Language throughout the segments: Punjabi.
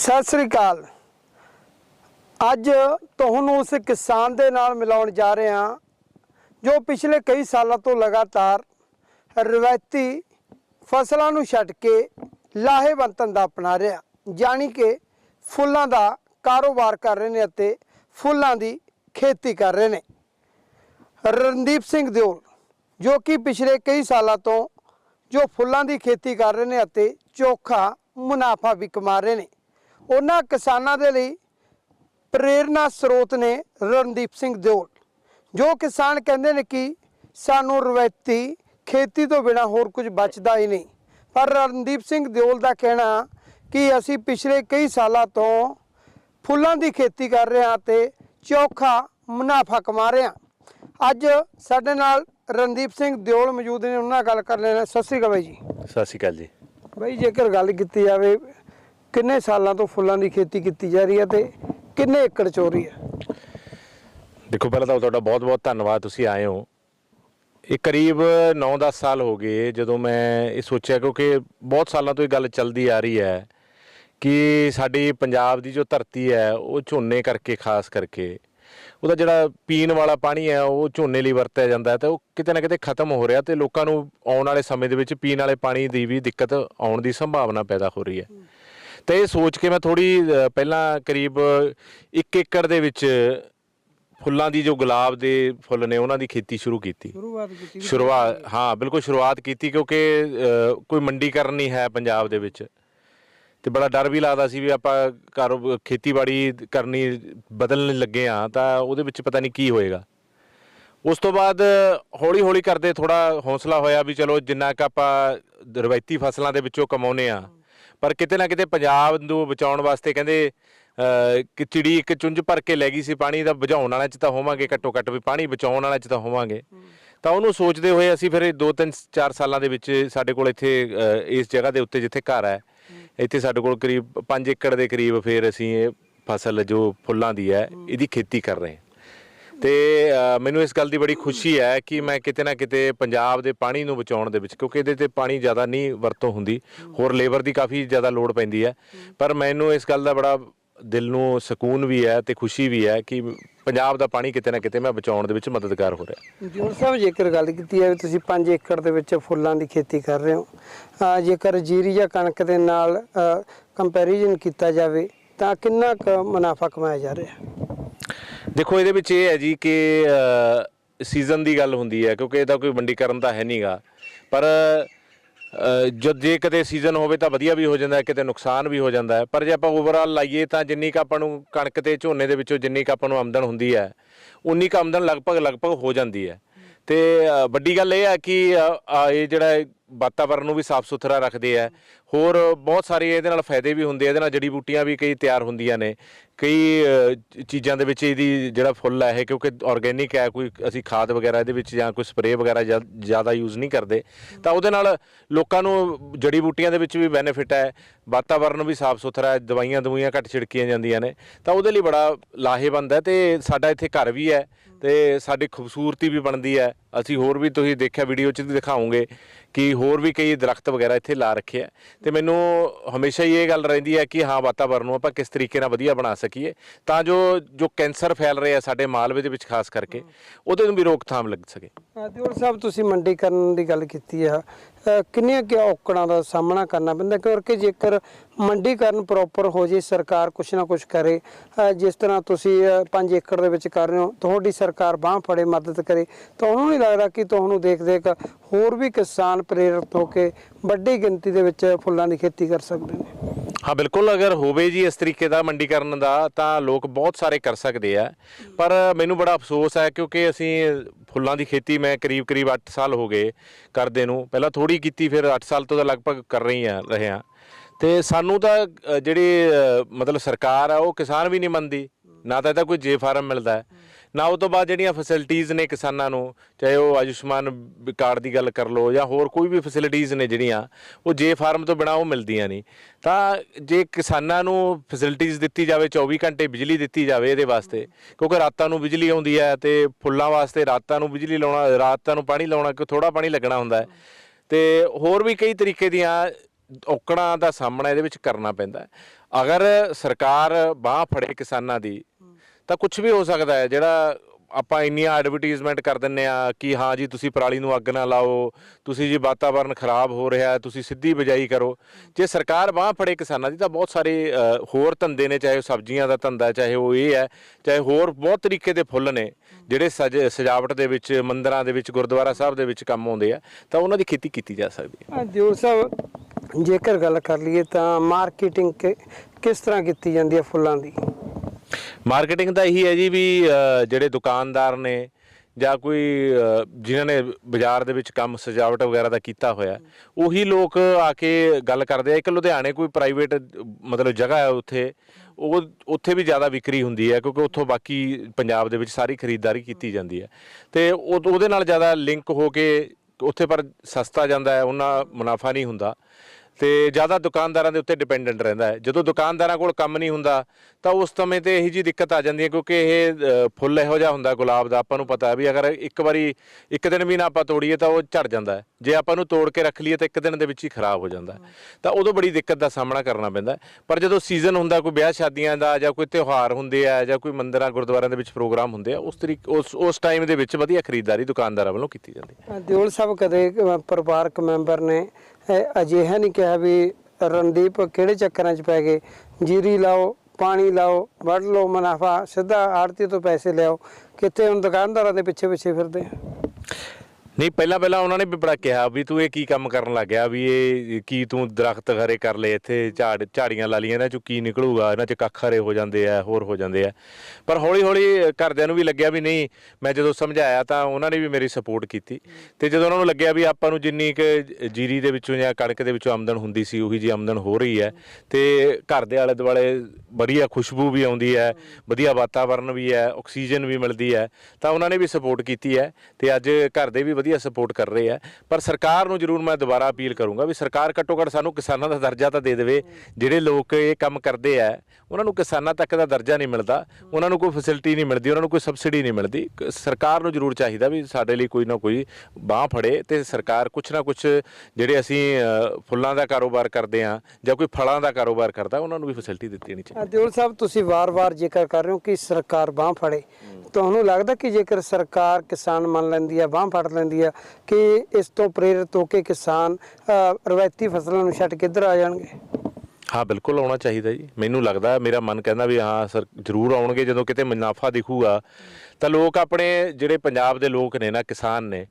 ਸਤਿ ਸ੍ਰੀ ਅਕਾਲ। ਅੱਜ ਤੁਹਾਨੂੰ ਉਸ ਕਿਸਾਨ ਦੇ ਨਾਲ ਮਿਲਾਉਣ ਜਾ ਰਹੇ ਹਾਂ, ਜੋ ਪਿਛਲੇ ਕਈ ਸਾਲਾਂ ਤੋਂ ਲਗਾਤਾਰ ਰਵਾਇਤੀ ਫਸਲਾਂ ਨੂੰ ਛੱਡ ਕੇ ਲਾਹੇਵੰਦ ਧੰਦਾ ਅਪਣਾ ਰਿਹਾ, ਜਾਣੀ ਕਿ ਫੁੱਲਾਂ ਦਾ ਕਾਰੋਬਾਰ ਕਰ ਰਹੇ ਨੇ ਅਤੇ ਫੁੱਲਾਂ ਦੀ ਖੇਤੀ ਕਰ ਰਹੇ ਨੇ। ਰਣਦੀਪ ਸਿੰਘ ਦਿਓਲ, ਜੋ ਕਿ ਪਿਛਲੇ ਕਈ ਸਾਲਾਂ ਤੋਂ ਜੋ ਫੁੱਲਾਂ ਦੀ ਖੇਤੀ ਕਰ ਰਹੇ ਨੇ ਅਤੇ ਚੋਖਾ ਮੁਨਾਫਾ ਵੀ ਕਮਾ ਰਹੇ ਨੇ। ਉਹਨਾਂ ਕਿਸਾਨਾਂ ਦੇ ਲਈ ਪ੍ਰੇਰਨਾ ਸਰੋਤ ਨੇ ਰਣਦੀਪ ਸਿੰਘ ਦਿਓਲ ਜੋ ਕਿਸਾਨ ਕਹਿੰਦੇ ਨੇ ਕਿ ਸਾਨੂੰ ਰਵਾਇਤੀ ਖੇਤੀ ਤੋਂ ਬਿਨਾ ਹੋਰ ਕੁਝ ਬਚਦਾ ਹੀ ਨਹੀਂ। ਪਰ ਰਣਦੀਪ ਸਿੰਘ ਦਿਓਲ ਦਾ ਕਹਿਣਾ ਕਿ ਅਸੀਂ ਪਿਛਲੇ ਕਈ ਸਾਲਾਂ ਤੋਂ ਫੁੱਲਾਂ ਦੀ ਖੇਤੀ ਕਰ ਰਹੇ ਹਾਂ ਤੇ ਚੋਖਾ ਮੁਨਾਫਾ ਕਮਾ ਰਹੇ ਹਾਂ। ਅੱਜ ਸਾਡੇ ਨਾਲ ਰਣਦੀਪ ਸਿੰਘ ਦਿਓਲ ਮੌਜੂਦ ਨੇ ਉਹਨਾਂ ਨਾਲ ਗੱਲ ਕਰ ਲੈਣਾ ਸਤਿ ਸ੍ਰੀ ਅਕਾਲ ਬਾਈ ਜੀ। ਸਤਿ ਸ਼੍ਰੀ ਅਕਾਲ ਜੀ। ਬਾਈ ਜੇਕਰ ਗੱਲ ਕੀਤੀ ਜਾਵੇ ਕਿੰਨੇ ਸਾਲਾਂ ਤੋਂ ਫੁੱਲਾਂ ਦੀ ਖੇਤੀ ਕੀਤੀ ਜਾ ਰਹੀ ਹੈ ਤੇ ਕਿੰਨੇ ਏਕੜ ਚ ਹੋ ਰਹੀ ਹੈ? ਦੇਖੋ, ਪਹਿਲਾਂ ਤਾਂ ਤੁਹਾਡਾ ਬਹੁਤ-ਬਹੁਤ ਧੰਨਵਾਦ, ਤੁਸੀਂ ਆਏ ਹੋ। ਇਹ ਕਰੀਬ 9-10 ਸਾਲ ਹੋ ਗਏ ਜਦੋਂ ਮੈਂ ਇਹ ਸੋਚਿਆ, ਕਿਉਂਕਿ ਬਹੁਤ ਸਾਲਾਂ ਤੋਂ ਇਹ ਗੱਲ ਚੱਲਦੀ ਆ ਰਹੀ ਹੈ ਕਿ ਸਾਡੀ ਪੰਜਾਬ ਦੀ ਜੋ ਧਰਤੀ ਹੈ, ਉਹ ਝੋਨੇ ਕਰਕੇ, ਖਾਸ ਕਰਕੇ ਉਹਦਾ ਜਿਹੜਾ ਪੀਣ ਵਾਲਾ ਪਾਣੀ ਹੈ, ਉਹ ਝੋਨੇ ਲਈ ਵਰਤਿਆ ਜਾਂਦਾ ਹੈ ਤੇ ਉਹ ਕਿਤੇ ਨਾ ਕਿਤੇ ਖਤਮ ਹੋ ਰਿਹਾ ਤੇ ਲੋਕਾਂ ਨੂੰ ਆਉਣ ਵਾਲੇ ਸਮੇਂ ਦੇ ਵਿੱਚ ਪੀਣ ਵਾਲੇ ਪਾਣੀ ਦੀ ਵੀ ਦਿੱਕਤ ਆਉਣ ਦੀ ਸੰਭਾਵਨਾ ਪੈਦਾ ਹੋ ਰਹੀ ਹੈ। ਤੇ ਇਹ ਸੋਚ ਕੇ ਮੈਂ ਥੋੜੀ ਪਹਿਲਾਂ ਕਰੀਬ 1 ਏਕੜ ਦੇ ਵਿੱਚ ਫੁੱਲਾਂ ਦੀ ਜੋ ਗੁਲਾਬ ਦੇ ਫੁੱਲ ਨੇ ਉਹਨਾਂ ਦੀ ਖੇਤੀ ਸ਼ੁਰੂ ਕੀਤੀ। ਸ਼ੁਰੂਆਤ ਕੀਤੀ ਸ਼ੁਰੂਆਤ ਹਾਂ ਬਿਲਕੁਲ ਸ਼ੁਰੂਆਤ ਕੀਤੀ ਕਿਉਂਕਿ ਕੋਈ ਮੰਡੀਕਰਨ ਨਹੀਂ ਹੈ ਪੰਜਾਬ ਦੇ ਵਿੱਚ। ਤੇ ਬੜਾ ਡਰ ਵੀ ਲੱਗਦਾ ਸੀ ਵੀ ਆਪਾਂ ਕਾਰੋ ਖੇਤੀਬਾੜੀ ਕਰਨੀ ਬਦਲਣ ਲੱਗੇ ਆ ਤਾਂ ਉਹਦੇ ਵਿੱਚ ਪਤਾ ਨਹੀਂ ਕੀ ਹੋਏਗਾ। ਉਸ ਤੋਂ ਬਾਅਦ ਹੌਲੀ ਹੌਲੀ ਕਰਦੇ ਥੋੜਾ ਹੌਸਲਾ ਹੋਇਆ ਵੀ ਚਲੋ ਜਿੰਨਾ ਕ ਆਪਾਂ ਰਵਾਇਤੀ ਫਸਲਾਂ ਦੇ ਵਿੱਚੋਂ ਕਮਾਉਨੇ ਆ ਪਰ ਕਿਤੇ ਨਾ ਕਿਤੇ ਪੰਜਾਬ ਨੂੰ ਬਚਾਉਣ ਵਾਸਤੇ ਕਹਿੰਦੇ ਕਿ ਚਿੜੀ ਇੱਕ ਚੁੰਝ ਭਰ ਕੇ ਲੈ ਗਈ ਸੀ ਪਾਣੀ ਦਾ ਬੁਝਾਉਣ ਵਾਲਾ ਚ ਤਾਂ ਹੋਵਾਂਗੇ ਘੱਟੋ ਘੱਟ ਵੀ ਪਾਣੀ ਬਚਾਉਣ ਵਾਲਾ ਚ ਤਾਂ ਹੋਵਾਂਗੇ। ਤਾਂ ਉਹਨੂੰ ਸੋਚਦੇ ਹੋਏ ਅਸੀਂ ਫਿਰ 2-3 4 ਸਾਲਾਂ ਦੇ ਵਿੱਚ ਸਾਡੇ ਕੋਲ ਇੱਥੇ ਇਸ ਜਗ੍ਹਾ ਦੇ ਉੱਤੇ ਜਿੱਥੇ ਘਰ ਹੈ ਇੱਥੇ ਸਾਡੇ ਕੋਲ ਕਰੀਬ 5 ਏਕੜ ਦੇ ਕਰੀਬ ਫਿਰ ਅਸੀਂ ਇਹ ਫਸਲ ਜੋ ਫੁੱਲਾਂ ਦੀ ਹੈ। ਇਹਦੀ ਖੇਤੀ ਕਰ ਰਹੇ ਹਾਂ। ਤੇ ਮੈਨੂੰ ਇਸ ਗੱਲ ਦੀ ਬੜੀ ਖੁਸ਼ੀ ਹੈ ਕਿ ਮੈਂ ਕਿਤੇ ਨਾ ਕਿਤੇ ਪੰਜਾਬ ਦੇ ਪਾਣੀ ਨੂੰ ਬਚਾਉਣ ਦੇ ਵਿੱਚ, ਕਿਉਂਕਿ ਇਹਦੇ ਤੇ ਪਾਣੀ ਜ਼ਿਆਦਾ ਨਹੀਂ ਵਰਤੋਂ ਹੁੰਦੀ, ਹੋਰ ਲੇਬਰ ਦੀ ਕਾਫੀ ਜ਼ਿਆਦਾ ਲੋੜ ਪੈਂਦੀ ਹੈ। ਪਰ ਮੈਨੂੰ ਇਸ ਗੱਲ ਦਾ ਬੜਾ ਦਿਲ ਨੂੰ ਸਕੂਨ ਵੀ ਹੈ ਤੇ ਖੁਸ਼ੀ ਵੀ ਹੈ ਕਿ ਪੰਜਾਬ ਦਾ ਪਾਣੀ ਕਿਤੇ ਨਾ ਕਿਤੇ ਮੈਂ ਬਚਾਉਣ ਦੇ ਵਿੱਚ ਮਦਦਗਾਰ ਹੋ ਰਿਹਾ। ਜੋਰ ਸਾਹਿਬ, ਜੇਕਰ ਗੱਲ ਕੀਤੀ ਜਾਵੇ, ਤੁਸੀਂ 5 ਏਕੜ ਦੇ ਵਿੱਚ ਫੁੱਲਾਂ ਦੀ ਖੇਤੀ ਕਰ ਰਹੇ ਹੋ ਜੇਕਰ ਜੀਰੀ ਜਾਂ ਕਣਕ ਦੇ ਨਾਲ ਕੰਪੈਰੀਜ਼ਨ ਕੀਤਾ ਜਾਵੇ, ਤਾਂ ਕਿੰਨਾ ਕੁ ਮੁਨਾਫਾ ਕਮਾਇਆ ਜਾ ਰਿਹਾ? ਦੇਖੋ, ਇਹਦੇ ਵਿੱਚ ਇਹ ਹੈ ਜੀ ਕਿ ਸੀਜ਼ਨ ਦੀ ਗੱਲ ਹੁੰਦੀ ਹੈ, ਕਿਉਂਕਿ ਇਹਦਾ ਕੋਈ ਮੰਡੀਕਰਨ ਤਾਂ ਹੈ ਨਹੀਂਗਾ ਪਰ ਜਦ ਜੇ ਕਦੇ ਸੀਜ਼ਨ ਹੋਵੇ ਤਾਂ ਵਧੀਆ ਵੀ ਹੋ ਜਾਂਦਾ ਕਿਤੇ ਨੁਕਸਾਨ ਵੀ ਹੋ ਜਾਂਦਾ ਪਰ ਜੇ ਆਪਾਂ ਓਵਰਆਲ ਲਾਈਏ ਤਾਂ ਜਿੰਨੀ ਕ ਆਪਾਂ ਨੂੰ ਕਣਕ ਤੇ ਝੋਨੇ ਦੇ ਵਿੱਚੋਂ ਜਿੰਨੀ ਕ ਆਪਾਂ ਨੂੰ ਆਮਦਨ ਹੁੰਦੀ ਹੈ, ਉਨੀ ਕ ਆਮਦਨ ਲਗਭਗ ਲਗਭਗ ਹੋ ਜਾਂਦੀ ਹੈ। ਤੇ ਵੱਡੀ ਗੱਲ ਇਹ ਹੈ ਕਿ ਇਹ ਜਿਹੜਾ ਵਾਤਾਵਰਨ ਨੂੰ ਵੀ ਸਾਫ਼ ਸੁਥਰਾ ਰੱਖਦੇ ਆ ਹੋਰ ਬਹੁਤ ਸਾਰੇ ਇਹਦੇ ਨਾਲ ਫਾਇਦੇ ਵੀ ਹੁੰਦੇ ਆ, ਇਹਦੇ ਨਾਲ ਜੜੀ ਬੂਟੀਆਂ ਵੀ ਕਈ ਤਿਆਰ ਹੁੰਦੀਆਂ ਨੇ। ਕਈ ਚੀਜ਼ਾਂ ਦੇ ਵਿੱਚ ਇਹਦੀ ਜਿਹੜਾ ਫੁੱਲ ਹੈ ਇਹ, ਕਿਉਂਕਿ ਆਰਗੇਨਿਕ ਹੈ ਕੋਈ ਅਸੀਂ ਖਾਦ ਵਗੈਰਾ ਇਹਦੇ ਵਿੱਚ ਜਾਂ ਕੋਈ ਸਪਰੇਅ ਵਗੈਰਾ ਜ਼ਿਆ- ਜ਼ਿਆਦਾ ਯੂਜ਼ ਨਹੀਂ ਕਰਦੇ। ਤਾਂ ਉਹਦੇ ਨਾਲ ਲੋਕਾਂ ਨੂੰ ਜੜੀ ਬੂਟੀਆਂ ਦੇ ਵਿੱਚ ਵੀ ਬੈਨੀਫਿਟ ਹੈ ਵਾਤਾਵਰਨ ਵੀ ਸਾਫ਼ ਸੁਥਰਾ ਹੈ, ਦਵਾਈਆਂ ਦਵਾਈਆਂ ਘੱਟ ਛਿੜਕੀਆਂ ਜਾਂਦੀਆਂ ਨੇ। ਤਾਂ ਉਹਦੇ ਲਈ ਬੜਾ ਲਾਹੇਵੰਦ ਹੈ ਤੇ ਸਾਡਾ ਇੱਥੇ ਘਰ ਵੀ ਹੈ ਤੇ ਸਾਡੀ ਖੂਬਸੂਰਤੀ ਵੀ ਬਣਦੀ ਹੈ। ਅਸੀਂ ਹੋਰ ਵੀ ਤੁਸੀਂ ਦੇਖਿਆ ਵੀਡੀਓ 'ਚ ਵੀ ਦਿਖਾਉਂਗੇ ਕਿ ਹੋਰ ਵੀ ਕਈ ਦਰਖਤ ਵਗੈਰਾ ਇੱਥੇ ਲਾ ਰੱਖੇ ਆ। ਤੇ ਮੈਨੂੰ ਹਮੇਸ਼ਾ ਹੀ ਇਹ ਗੱਲ ਰਹਿੰਦੀ ਹੈ ਕਿ ਹਾਂ ਵਾਤਾਵਰਣ ਨੂੰ ਆਪਾਂ ਕਿਸ ਤਰੀਕੇ ਨਾਲ ਵਧੀਆ ਬਣਾ ਸਕੀਏ ਤਾਂ ਜੋ ਜੋ ਕੈਂਸਰ ਫੈਲ ਰਹੇ ਆ ਸਾਡੇ ਮਾਲਵੇ ਦੇ ਵਿੱਚ ਖਾਸ ਕਰਕੇ ਉਹਦੇ ਨੂੰ ਵੀ ਰੋਕਥਾਮ ਲੱਗ ਸਕੇ। ਦਿਓਰ ਸਾਹਿਬ ਤੁਸੀਂ ਮੰਡੀਕਰਨ ਦੀ ਗੱਲ ਕੀਤੀ ਆ ਕਿੰਨੀਆਂ ਕਿ ਔਕੜਾਂ ਦਾ ਸਾਹਮਣਾ ਕਰਨਾ ਪੈਂਦਾ? ਕਿਉਂਕਿ ਜੇਕਰ ਮੰਡੀਕਰਨ ਪ੍ਰੋਪਰ ਹੋ ਜੇ, ਸਰਕਾਰ ਕੁਛ ਨਾ ਕੁਛ ਕਰੇ ਜਿਸ ਤਰ੍ਹਾਂ ਤੁਸੀਂ 5 ਏਕੜ ਦੇ ਵਿੱਚ ਕਰ ਰਹੇ ਹੋ, ਤੁਹਾਡੀ ਸਰਕਾਰ ਬਾਹ ਫੜੇ, ਮਦਦ ਕਰੇ, ਤਾਂ ਉਹਨੂੰ ਨਹੀਂ ਲੱਗਦਾ ਕਿ ਤੁਹਾਨੂੰ ਦੇਖ ਦੇਖ ਹੋਰ ਵੀ ਕਿਸਾਨ ਪ੍ਰੇਰਿਤ ਹੋ ਕੇ ਵੱਡੀ ਗਿਣਤੀ ਦੇ ਵਿੱਚ ਫੁੱਲਾਂ ਦੀ ਖੇਤੀ ਕਰ ਸਕਦੇ ਨੇ। ਹਾਂ, ਬਿਲਕੁਲ। ਅਗਰ ਹੋਵੇ ਜੀ ਇਸ ਤਰੀਕੇ ਦਾ ਮੰਡੀਕਰਨ ਦਾ, ਤਾਂ ਲੋਕ ਬਹੁਤ ਸਾਰੇ ਕਰ ਸਕਦੇ ਆ। ਪਰ ਮੈਨੂੰ ਬੜਾ ਅਫਸੋਸ ਹੈ ਕਿਉਂਕਿ ਅਸੀਂ ਫੁੱਲਾਂ ਦੀ ਖੇਤੀ ਮੈਂ ਕਰੀਬ ਕਰੀਬ 8 ਸਾਲ ਹੋ ਗਏ ਕਰਦੇ ਨੂੰ। ਪਹਿਲਾਂ ਥੋੜੀ ਕੀਤੀ, ਫਿਰ 8 ਸਾਲ ਤੋਂ ਤਾਂ ਲਗਭਗ ਕਰ ਰਹੀ ਆ ਰਹੇ ਆ ਤੇ ਸਾਨੂੰ ਤਾਂ ਜਿਹੜੀ ਮਤਲਬ ਸਰਕਾਰ ਆ, ਉਹ ਕਿਸਾਨ ਵੀ ਨਹੀਂ ਮੰਨਦੀ। ਨਾ ਤਾਂ ਇਹਦਾ ਕੋਈ ਜੇ ਫਾਰਮ ਮਿਲਦਾ ਹੈ, ਨਾ ਉਹ ਤੋਂ ਬਾਅਦ ਜਿਹੜੀਆਂ ਫੈਸਿਲਿਟੀਆਂ ਨੇ ਕਿਸਾਨਾਂ ਨੂੰ, ਚਾਹੇ ਉਹ ਆਯੁਸ਼ਮਾਨ ਕਾਰਡ ਦੀ ਗੱਲ ਕਰ ਲਓ ਜਾਂ ਹੋਰ ਕੋਈ ਵੀ ਫੈਸਿਲਿਟੀਆਂ ਨੇ ਜਿਹੜੀਆਂ, ਉਹ ਜੇ ਫਾਰਮ ਤੋਂ ਬਿਨਾ ਉਹ ਮਿਲਦੀਆਂ ਨਹੀਂ। ਤਾਂ ਜੇ ਕਿਸਾਨਾਂ ਨੂੰ ਫੈਸਿਲਿਟੀਆਂ ਦਿੱਤੀ ਜਾਵੇ 24 ਘੰਟੇ ਬਿਜਲੀ ਦਿੱਤੀ ਜਾਵੇ ਇਹਦੇ ਵਾਸਤੇ, ਕਿਉਂਕਿ ਰਾਤਾਂ ਨੂੰ ਬਿਜਲੀ ਆਉਂਦੀ ਹੈ ਤੇ ਫੁੱਲਾਂ ਵਾਸਤੇ ਰਾਤਾਂ ਨੂੰ ਬਿਜਲੀ ਲਾਉਣਾ, ਰਾਤਾਂ ਨੂੰ ਪਾਣੀ ਲਾਉਣਾ, ਕਿ ਥੋੜਾ ਪਾਣੀ ਲੱਗਣਾ ਹੁੰਦਾ ਹੈ। ਤੇ ਹੋਰ ਵੀ ਕਈ ਤਰੀਕੇ ਦੀਆਂ ਔਕੜਾਂ ਦਾ ਸਾਹਮਣਾ ਇਹਦੇ ਵਿੱਚ ਕਰਨਾ ਪੈਂਦਾ ਅਗਰ ਸਰਕਾਰ ਬਾਹ ਫੜੇ ਕਿਸਾਨਾਂ ਦੀ ਤਾਂ ਕੁਝ ਵੀ ਹੋ ਸਕਦਾ ਹੈ ਜਿਹੜਾ ਆਪਾਂ ਇੰਨੀਆਂ ਐਡਵਰਟਾਈਜ਼ਮੈਂਟ ਕਰ ਦਿੰਨੇ ਆ ਕਿ ਹਾਂ ਜੀ ਤੁਸੀਂ ਪਰਾਲੀ ਨੂੰ ਅੱਗ ਨਾ ਲਾਓ, ਤੁਸੀਂ ਜੀ ਵਾਤਾਵਰਣ ਖਰਾਬ ਹੋ ਰਿਹਾ ਤੁਸੀਂ ਸਿੱਧੀ ਬਿਜਾਈ ਕਰੋ। ਜੇ ਸਰਕਾਰ ਬਾਹ ਫੜੇ ਕਿਸਾਨਾਂ ਦੀ ਤਾਂ ਬਹੁਤ ਸਾਰੇ ਹੋਰ ਧੰਦੇ ਨੇ, ਚਾਹੇ ਉਹ ਸਬਜ਼ੀਆਂ ਦਾ ਧੰਦਾ ਚਾਹੇ ਉਹ ਇਹ ਹੈ, ਚਾਹੇ ਹੋਰ ਬਹੁਤ ਤਰੀਕੇ ਦੇ ਫੁੱਲ ਨੇ, ਜਿਹੜੇ ਸਜ, ਸਜਾਵਟ ਦੇ ਵਿੱਚ, ਮੰਦਰਾਂ ਦੇ ਵਿੱਚ, ਗੁਰਦੁਆਰਾ ਸਾਹਿਬ ਦੇ ਵਿੱਚ ਕੰਮ ਆਉਂਦੇ ਆ, ਤਾਂ ਉਹਨਾਂ ਦੀ ਖੇਤੀ ਕੀਤੀ ਜਾ ਸਕਦੀ ਹੈ। ਦਿਓਲ ਸਾਹਿਬ, ਜੇਕਰ ਗੱਲ ਕਰ ਲਈਏ ਤਾਂ ਮਾਰਕੀਟਿੰਗ ਕਿਸ ਤਰ੍ਹਾਂ ਕੀਤੀ ਜਾਂਦੀ ਹੈ ਫੁੱਲਾਂ ਦੀ? ਮਾਰਕੀਟਿੰਗ ਤਾਂ ਇਹੀ ਹੈ ਜੀ ਵੀ ਜਿਹੜੇ ਦੁਕਾਨਦਾਰ ਨੇ ਜਾਂ ਕੋਈ ਜਿਨ੍ਹਾਂ ਨੇ ਬਾਜ਼ਾਰ ਦੇ ਵਿੱਚ ਕੰਮ ਸਜਾਵਟ ਵਗੈਰਾ ਦਾ ਕੀਤਾ ਹੋਇਆ, ਉਹੀ ਲੋਕ ਆ ਕੇ ਗੱਲ ਕਰਦੇ ਆ। ਇੱਕ ਲੁਧਿਆਣੇ ਕੋਈ ਪ੍ਰਾਈਵੇਟ ਮਤਲਬ ਜਗ੍ਹਾ ਹੈ ਉੱਥੇ, ਉਹ, ਉੱਥੇ ਵੀ ਜ਼ਿਆਦਾ ਵਿਕਰੀ ਹੁੰਦੀ ਹੈ, ਕਿਉਂਕਿ ਉੱਥੋਂ ਬਾਕੀ ਪੰਜਾਬ ਦੇ ਵਿੱਚ ਸਾਰੀ ਖਰੀਦਦਾਰੀ ਕੀਤੀ ਜਾਂਦੀ ਹੈ। ਤੇ ਉਹ, ਉਹਦੇ ਨਾਲ ਜ਼ਿਆਦਾ ਲਿੰਕ ਹੋ ਕੇ ਉੱਥੇ ਪਰ ਸਸਤਾ ਜਾਂਦਾ ਹੈ, ਉਹਨਾਂ ਮੁਨਾਫਾ ਨਹੀਂ ਹੁੰਦਾ। ਤੇ ਜ਼ਿਆਦਾ ਦੁਕਾਨਦਾਰਾਂ ਦੇ ਉੱਤੇ ਡਿਪੈਂਡੈਂਟ ਰਹਿੰਦਾ ਹੈ। ਜਦੋਂ ਦੁਕਾਨਦਾਰਾਂ ਕੋਲ ਕੰਮ ਨਹੀਂ ਹੁੰਦਾ, ਤਾਂ ਉਸ ਸਮੇਂ ਤੇ ਇਹੀ ਜੀ ਦਿੱਕਤ ਆ ਜਾਂਦੀ ਹੈ, ਕਿਉਂਕਿ ਇਹ ਫੁੱਲ ਇਹੋ ਜਿਹਾ ਹੁੰਦਾ ਗੁਲਾਬ ਦਾ, ਆਪਾਂ ਨੂੰ ਪਤਾ ਵੀ ਅਗਰ ਇੱਕ ਵਾਰੀ, ਇੱਕ ਦਿਨ ਵੀ ਨਾ ਆਪਾਂ ਤੋੜੀਏ ਤਾਂ ਉਹ ਝੜ ਜਾਂਦਾ ਹੈ। ਜੇ ਆਪਾਂ ਨੂੰ ਤੋੜ ਕੇ ਰੱਖ ਲਈਏ ਤਾਂ ਇੱਕ ਦਿਨ ਦੇ ਵਿੱਚ ਹੀ ਖਰਾਬ ਹੋ ਜਾਂਦਾ ਤਾਂ ਉਦੋਂ ਬੜੀ ਦਿੱਕਤ ਦਾ ਸਾਹਮਣਾ ਕਰਨਾ ਪੈਂਦਾ ਪਰ ਜਦੋਂ ਸੀਜ਼ਨ ਹੁੰਦਾ, ਕੋਈ ਵਿਆਹ ਸ਼ਾਦੀਆਂ ਦਾ ਜਾਂ ਕੋਈ ਤਿਉਹਾਰ ਹੁੰਦੇ ਆ ਜਾਂ ਕੋਈ ਮੰਦਰਾਂ, ਗੁਰਦੁਆਰਿਆਂ ਦੇ ਵਿੱਚ ਪ੍ਰੋਗਰਾਮ ਹੁੰਦੇ ਆ, ਉਸ ਤਰੀਕ, ਉਸ ਉਸ ਟਾਈਮ ਦੇ ਵਿੱਚ ਵਧੀਆ ਖਰੀਦਦਾਰੀ ਦੁਕਾਨਦਾਰਾਂ ਵੱਲੋਂ ਕੀਤੀ ਜਾਂਦੀ ਹੈ। ਦਿਓਲ ਸਾਹਿਬ ਕਦੇ ਪਰਿਵਾਰਕ ਮੈਂਬਰ ਨੇ ਅਜਿਹਾ ਨਹੀਂ ਕਿਹਾ ਵੀ ਰਣਦੀਪ ਕਿਹੜੇ ਚੱਕਰਾਂ 'ਚ ਪੈ ਗਏ। ਜੀਰੀ ਲਾਓ, ਪਾਣੀ ਲਾਓ, ਵੱਢ ਲਓ, ਮੁਨਾਫਾ, ਸਿੱਧਾ ਆੜਤੀ ਤੋਂ ਪੈਸੇ ਲਿਆਓ। ਕਿੱਥੇ ਹੁਣ ਦੁਕਾਨਦਾਰਾਂ ਦੇ ਪਿੱਛੇ ਪਿੱਛੇ ਫਿਰਦੇ ਆ। ਨਹੀਂ, ਪਹਿਲਾਂ ਪਹਿਲਾਂ ਉਹਨਾਂ ਨੇ ਵੀ ਬੜਾ ਕਿਹਾ ਵੀ ਤੂੰ ਇਹ ਕੀ ਕੰਮ ਕਰਨ ਲੱਗ ਗਿਆ, ਵੀ ਇਹ ਕੀ ਤੂੰ ਦਰਖਤ ਹਰੇ ਕਰ ਲਏ ਇੱਥੇ, ਝਾੜ, ਝਾੜੀਆਂ ਲਾ ਲਈਆਂ, ਇਹਨਾਂ ਚੋਂ ਕੀ ਨਿਕਲੂਗਾ, ਇਹਨਾਂ ਚ ਕੱਖ ਹਰੇ ਹੋ ਜਾਂਦੇ ਆ, ਹੋਰ ਹੋ ਜਾਂਦੇ ਆ। ਪਰ ਹੌਲੀ ਹੌਲੀ ਘਰਦਿਆਂ ਨੂੰ ਵੀ ਲੱਗਿਆ ਵੀ ਨਹੀਂ, ਮੈਂ ਜਦੋਂ ਸਮਝਾਇਆ ਤਾਂ ਉਹਨਾਂ ਨੇ ਵੀ ਮੇਰੀ ਸਪੋਰਟ ਕੀਤੀ। ਤੇ ਜਦੋਂ ਉਹਨਾਂ ਨੂੰ ਲੱਗਿਆ ਵੀ ਆਪਾਂ ਨੂੰ ਜਿੰਨੀ ਕਿ ਜੀਰੀ ਦੇ ਵਿੱਚੋਂ ਜਾਂ ਕਣਕ ਦੇ ਵਿੱਚੋਂ ਆਮਦਨ ਹੁੰਦੀ ਸੀ, ਉਹੀ ਜੀ ਆਮਦਨ ਹੋ ਰਹੀ ਹੈ। ਤੇ ਘਰ ਦੇ ਆਲੇ ਦੁਆਲੇ ਵਧੀਆ ਖੁਸ਼ਬੂ ਵੀ ਆਉਂਦੀ ਹੈ, ਵਧੀਆ ਵਾਤਾਵਰਣ ਵੀ ਹੈ, ਆਕਸੀਜਨ ਵੀ ਮਿਲਦੀ ਹੈ, ਤਾਂ ਉਹਨਾਂ ਨੇ ਵੀ ਸਪੋਰਟ ਕੀਤੀ ਹੈ। ਤੇ ਅੱਜ ਘਰ ਦੇ ਵੀ ਵਧੀਆ ਸਪੋਰਟ ਕਰ ਰਹੇ ਆ। ਪਰ ਸਰਕਾਰ ਨੂੰ ਜ਼ਰੂਰ ਮੈਂ ਦੁਬਾਰਾ ਅਪੀਲ ਕਰੂੰਗਾ ਵੀ ਸਰਕਾਰ ਘੱਟੋ ਘੱਟ ਸਾਨੂੰ ਕਿਸਾਨਾਂ ਦਾ ਦਰਜਾ ਤਾਂ ਦੇ ਦੇਵੇ। ਜਿਹੜੇ ਲੋਕ ਇਹ ਕੰਮ ਕਰਦੇ ਆ ਉਹਨਾਂ ਨੂੰ ਕਿਸਾਨਾਂ ਤੱਕ ਦਾ ਦਰਜਾ ਨਹੀਂ ਮਿਲਦਾ। ਉਹਨਾਂ ਨੂੰ ਕੋਈ ਫੈਸਿਲਿਟੀ ਨਹੀਂ ਮਿਲਦੀ ਉਹਨਾਂ ਨੂੰ ਕੋਈ ਸਬਸਿਡੀ ਨਹੀਂ ਮਿਲਦੀ। ਸਰਕਾਰ ਨੂੰ ਜ਼ਰੂਰ ਚਾਹੀਦਾ ਵੀ ਸਾਡੇ ਲਈ ਕੋਈ ਨਾ ਕੋਈ ਬਾਹ ਫੜੇ ਤੇ ਸਰਕਾਰ ਕੁਛ ਨਾ ਕੁਛ ਜਿਹੜੇ ਅਸੀਂ ਫੁੱਲਾਂ ਦਾ ਕਾਰੋਬਾਰ ਕਰਦੇ ਆ ਜਾਂ ਕੋਈ ਫਲਾਂ ਦਾ ਕਾਰੋਬਾਰ ਕਰਦਾ ਉਹਨਾਂ ਨੂੰ ਵੀ ਫੈਸਿਲਿਟੀ ਦਿੱਤੀ ਜਾਣੀ ਚਾਹੀਦੀ। ਅ, ਸਾਹਿਬ ਤੁਸੀਂ ਵਾਰ-ਵਾਰ ਜ਼ਿਕਰ ਕਰ ਰਹੇ ਹੋ ਕਿ ਸਰਕਾਰ ਬਾਹ ਫੜੇ। ਤੁਹਾਨੂੰ ਲੱਗਦਾ ਕਿ ਜੇਕਰ ਸਰਕਾਰ ਕਿਸਾਨ ਮੰਨ ਲੈਂਦੀ ਹੈ, ਬਾਹ ਫੜ ਲੈਂਦੀ ਹੈ, ਕਿ ਇਸ ਤੋਂ ਪ੍ਰੇਰਿਤ ਹੋ ਕੇ ਕਿਸਾਨ ਰਵਾਇਤੀ ਫਸਲਾਂ ਨੂੰ ਛੱਡ ਕੇ ਇੱਧਰ ਆ ਜਾਣਗੇ? ਹਾਂ, ਬਿਲਕੁਲ ਆਉਣਾ ਚਾਹੀਦਾ ਜੀ। ਮੈਨੂੰ ਲੱਗਦਾ, ਮੇਰਾ ਮਨ ਕਹਿੰਦਾ ਵੀ ਹਾਂ, ਸਰ, ਜ਼ਰੂਰ ਆਉਣਗੇ, ਜਦੋਂ ਕਿਤੇ ਮੁਨਾਫਾ ਦਿਖੂਗਾ। ਤਾਂ ਲੋਕ ਆਪਣੇ ਜਿਹੜੇ ਪੰਜਾਬ ਦੇ ਲੋਕ ਨੇ ਨਾ, ਕਿਸਾਨ ਨੇ,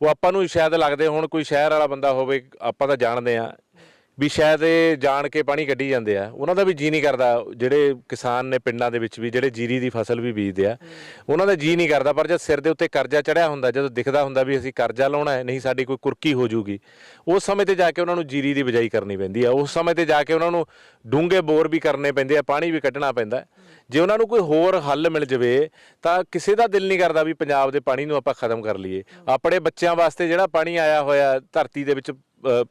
ਉਹ ਆਪਾਂ ਨੂੰ ਸ਼ਾਇਦ ਲੱਗਦੇ ਹੁਣ, ਕੋਈ ਸ਼ਹਿਰ ਵਾਲਾ ਬੰਦਾ ਹੋਵੇ, ਆਪਾਂ ਤਾਂ ਜਾਣਦੇ ਆ ਵੀ ਸ਼ਾਇਦ ਇਹ ਜਾਣ ਕੇ ਪਾਣੀ ਕੱਢੀ ਜਾਂਦੇ ਆ। ਉਹਨਾਂ ਦਾ ਵੀ ਜੀ ਨਹੀਂ ਕਰਦਾ। ਜਿਹੜੇ ਕਿਸਾਨ ਨੇ ਪਿੰਡਾਂ ਦੇ ਵਿੱਚ ਵੀ, ਜਿਹੜੇ ਜੀਰੀ ਦੀ ਫਸਲ ਵੀ ਬੀਜਦੇ ਆ, ਉਹਨਾਂ ਦਾ ਜੀ ਨਹੀਂ ਕਰਦਾ। ਪਰ ਜਦ ਸਿਰ ਦੇ ਉੱਤੇ ਕਰਜ਼ਾ ਚੜਿਆ ਹੁੰਦਾ, ਜਦੋਂ ਦਿਖਦਾ ਹੁੰਦਾ ਵੀ ਅਸੀਂ ਕਰਜ਼ਾ ਲਾਉਣਾ ਹੈ, ਨਹੀਂ ਸਾਡੀ ਕੋਈ ਕੁਰਕੀ ਹੋ ਜੂਗੀ, ਉਸ ਸਮੇਂ ਤੇ ਜਾ ਕੇ ਉਹਨਾਂ ਨੂੰ ਜੀਰੀ ਦੀ ਬਿਜਾਈ ਕਰਨੀ ਪੈਂਦੀ ਆ। ਉਸ ਸਮੇਂ ਤੇ ਜਾ ਕੇ ਉਹਨਾਂ ਨੂੰ ਡੂੰਘੇ ਬੋਰ ਵੀ ਕਰਨੇ ਪੈਂਦੇ ਆ, ਪਾਣੀ ਵੀ ਕੱਢਣਾ ਪੈਂਦਾ। ਜੇ ਉਹਨਾਂ ਨੂੰ ਕੋਈ ਹੋਰ ਹੱਲ ਮਿਲ ਜਵੇ, ਤਾਂ ਕਿਸੇ ਦਾ ਦਿਲ ਨਹੀਂ ਕਰਦਾ ਵੀ ਪੰਜਾਬ ਦੇ ਪਾਣੀ ਨੂੰ ਆਪਾਂ ਖਤਮ ਕਰ ਲਈਏ। ਆਪਣੇ ਬੱਚਿਆਂ ਵਾਸਤੇ ਜਿਹੜਾ ਪਾਣੀ ਆਇਆ ਹੋਇਆ ਧਰਤੀ ਦੇ ਵਿੱਚ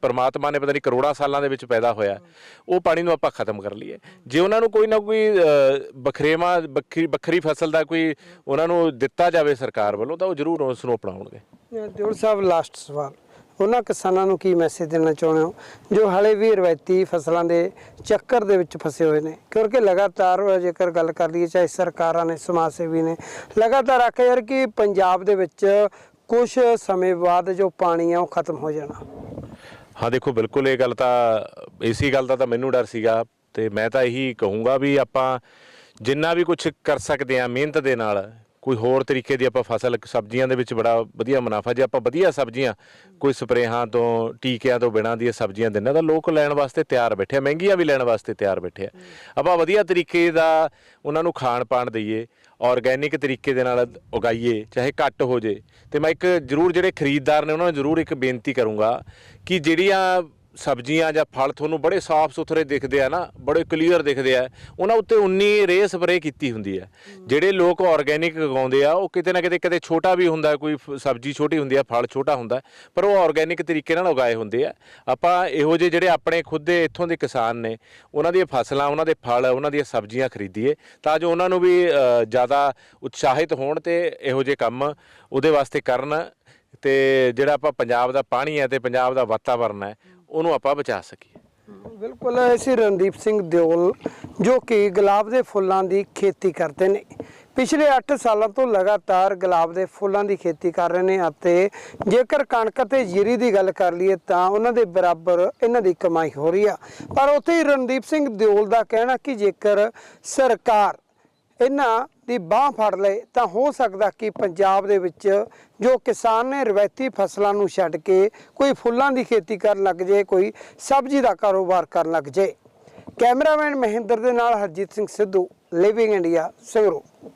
ਪਰਮਾਤਮਾ ਨੇ ਪਤਾ ਨਹੀਂ ਕਰੋੜਾਂ ਸਾਲਾਂ ਦੇ ਵਿੱਚ ਪੈਦਾ ਹੋਇਆ ਉਹ ਪਾਣੀ ਨੂੰ ਆਪਾਂ ਖਤਮ ਕਰ ਲਈਏ। ਜੇ ਉਹਨਾਂ ਨੂੰ ਕੋਈ ਨਾ ਕੋਈ ਅ, ਵੱਖਰੀ ਵੱਖਰੀ ਫਸਲ ਦਾ ਕੋਈ ਉਹਨਾਂ ਨੂੰ ਦਿੱਤਾ ਜਾਵੇ ਸਰਕਾਰ ਵੱਲੋਂ ਤਾਂ ਉਹ ਜ਼ਰੂਰ ਉਸ ਨੂੰ ਅਪਣਾਉਣਗੇ। ਦਿਓਲ ਸਾਹਿਬ ਲਾਸਟ ਸਵਾਲ। ਉਹਨਾਂ ਕਿਸਾਨਾਂ ਨੂੰ ਕੀ ਮੈਸੇਜ ਦੇਣਾ ਚਾਹੁੰਦੇ ਹੋ? ਜੋ ਹਾਲੇ ਵੀ ਰਵਾਇਤੀ ਫਸਲਾਂ ਦੇ ਚੱਕਰ ਦੇ ਵਿੱਚ ਫਸੇ ਹੋਏ ਨੇ। ਕਿਉਂਕਿ ਲਗਾਤਾਰ ਜੇਕਰ ਗੱਲ ਕਰ ਲਈਏ ਚਾਹੇ ਸਰਕਾਰਾਂ ਨੇ ਸਮਾਜ ਸੇਵੀ ਨੇ ਲਗਾਤਾਰ ਆਖਿਆ ਯਾਰ ਕਿ ਪੰਜਾਬ ਦੇ ਵਿੱਚ ਕੁਝ ਸਮੇਂ ਬਾਅਦ ਜੋ ਪਾਣੀ ਆ ਉਹ ਖਤਮ ਹੋ ਜਾਣਾ। ਹਾਂ, ਦੇਖੋ, ਬਿਲਕੁਲ ਇਹ ਗੱਲ ਤਾਂ, ਇਸੀ ਗੱਲ ਦਾ ਤਾਂ ਮੈਨੂੰ ਡਰ ਸੀਗਾ ਤੇ ਮੈਂ ਤਾਂ ਇਹੀ ਕਹੂੰਗਾ ਵੀ ਆਪਾਂ ਜਿੰਨਾ ਵੀ ਕੁਝ ਕਰ ਸਕਦੇ ਆ ਮਿਹਨਤ ਦੇ ਨਾਲ, ਕੋਈ ਹੋਰ ਤਰੀਕੇ ਦੀ ਆਪਾਂ ਫਸਲ, ਸਬਜ਼ੀਆਂ ਦੇ ਵਿੱਚ ਬੜਾ ਵਧੀਆ ਮੁਨਾਫਾ, ਜੇ ਆਪਾਂ ਵਧੀਆ ਸਬਜ਼ੀਆਂ, ਕੋਈ ਸਪਰੇਹਾਂ ਤੋਂ, ਟੀਕਿਆਂ ਤੋਂ ਬਿਨਾਂ ਦੀਆਂ ਸਬਜ਼ੀਆਂ ਦਿੰਦੇ ਤਾਂ ਲੋਕ ਲੈਣ ਵਾਸਤੇ ਤਿਆਰ ਬੈਠੇ ਆ, ਮਹਿੰਗੀਆਂ ਵੀ ਲੈਣ ਵਾਸਤੇ ਤਿਆਰ ਬੈਠੇ ਆ। ਆਪਾਂ ਵਧੀਆ ਤਰੀਕੇ ਦਾ ਉਹਨਾਂ ਨੂੰ ਖਾਣ ਪਾਣ ਦਈਏ ਆਰਗੈਨਿਕ ਤਰੀਕੇ ਦੇ ਨਾਲ ਉਗਾਈਏ, ਚਾਹੇ ਘੱਟ ਹੋ ਜੇ। ਤੇ ਮੈਂ ਇੱਕ ਜ਼ਰੂਰ ਜਿਹੜੇ ਖਰੀਦਦਾਰ ਨੇ, ਉਹਨਾਂ ਨੂੰ ਜ਼ਰੂਰ ਇੱਕ ਬੇਨਤੀ ਕਰੂੰਗਾ ਕਿ ਜਿਹੜੀਆਂ ਸਬਜ਼ੀਆਂ ਜਾਂ ਫਲ ਤੁਹਾਨੂੰ ਬੜੇ ਸਾਫ਼ ਸੁਥਰੇ ਦਿਖਦੇ ਆ ਨਾ ਬੜੇ ਕਲੀਅਰ ਦਿਖਦੇ ਆ। ਉਹਨਾਂ ਉੱਤੇ ਉਨੀ ਰੇ ਸਪਰੇ ਕੀਤੀ ਹੁੰਦੀ ਹੈ। ਜਿਹੜੇ ਲੋਕ ਆਰਗੈਨਿਕ ਉਗਾਉਂਦੇ ਆ ਉਹ ਕਿਤੇ ਨਾ ਕਿਤੇ ਕਦੇ ਛੋਟਾ ਵੀ ਹੁੰਦਾ ਕੋਈ ਸਬਜ਼ੀ ਛੋਟੀ ਹੁੰਦੀ ਆ ਫਲ ਛੋਟਾ ਹੁੰਦਾ ਪਰ ਉਹ ਆਰਗੈਨਿਕ ਤਰੀਕੇ ਨਾਲ ਉਗਾਏ ਹੁੰਦੇ ਆ। ਆਪਾਂ ਇਹੋ ਜਿਹੇ ਜਿਹੜੇ ਆਪਣੇ ਖੁਦ ਦੇ ਇੱਥੋਂ ਦੇ ਕਿਸਾਨ ਨੇ ਉਹਨਾਂ ਦੀਆਂ ਫਸਲਾਂ ਉਹਨਾਂ ਦੇ ਫਲ ਉਹਨਾਂ ਦੀਆਂ ਸਬਜ਼ੀਆਂ ਖਰੀਦੀਏ ਤਾਂ ਜੋ ਉਹਨਾਂ ਨੂੰ ਵੀ ਜ਼ਿਆਦਾ ਉਤਸ਼ਾਹਿਤ ਹੋਣ ਤੇ ਇਹੋ ਜਿਹੇ ਕੰਮ ਉਹਦੇ ਵਾਸਤੇ ਕਰਨ ਤੇ ਜਿਹੜਾ ਆਪਾਂ ਪੰਜਾਬ ਦਾ ਪਾਣੀ ਹੈ ਤੇ ਪੰਜਾਬ ਦਾ ਵਾਤਾਵਰਣ ਹੈ ਉਹਨੂੰ ਆਪਾਂ ਬਚਾ ਸਕੀਏ। ਬਿਲਕੁਲ ਅਸੀਂ ਰਣਦੀਪ ਸਿੰਘ ਦਿਓਲ, ਜੋ ਕਿ ਗੁਲਾਬ ਦੇ ਫੁੱਲਾਂ ਦੀ ਖੇਤੀ ਕਰਦੇ ਨੇ। ਪਿਛਲੇ 8 ਸਾਲਾਂ ਤੋਂ ਲਗਾਤਾਰ ਗੁਲਾਬ ਦੇ ਫੁੱਲਾਂ ਦੀ ਖੇਤੀ ਕਰ ਰਹੇ ਨੇ ਅਤੇ ਜੇਕਰ ਕਣਕ ਤੇ ਜੀਰੀ ਦੀ ਗੱਲ ਕਰ ਲਈਏ ਤਾਂ ਉਹਨਾਂ ਦੇ ਬਰਾਬਰ ਇਹਨਾਂ ਦੀ ਕਮਾਈ ਹੋ ਰਹੀ ਆ। ਪਰ ਉੱਥੇ ਹੀ ਰਣਦੀਪ ਸਿੰਘ ਦਿਓਲ ਦਾ ਕਹਿਣਾ ਕਿ ਜੇਕਰ ਸਰਕਾਰ ਇਹਨਾਂ ਦੀ ਬਾਹ ਫੜ ਲਏ ਤਾਂ ਹੋ ਸਕਦਾ ਕਿ ਪੰਜਾਬ ਦੇ ਵਿੱਚ ਜੋ ਕਿਸਾਨ ਨੇ ਰਵਾਇਤੀ ਫਸਲਾਂ ਨੂੰ ਛੱਡ ਕੇ ਕੋਈ ਫੁੱਲਾਂ ਦੀ ਖੇਤੀ ਕਰਨ ਲੱਗ ਜੇ, ਕੋਈ ਸਬਜ਼ੀ ਦਾ ਕਾਰੋਬਾਰ ਕਰਨ ਲੱਗ ਜੇ। ਕੈਮਰਾਮੈਨ ਮਹਿੰਦਰ ਦੇ ਨਾਲ ਹਰਜੀਤ ਸਿੰਘ ਸਿੱਧੂ ਲਿਵਿੰਗ ਇੰਡੀਆ ਸੰਗਰੂਰ।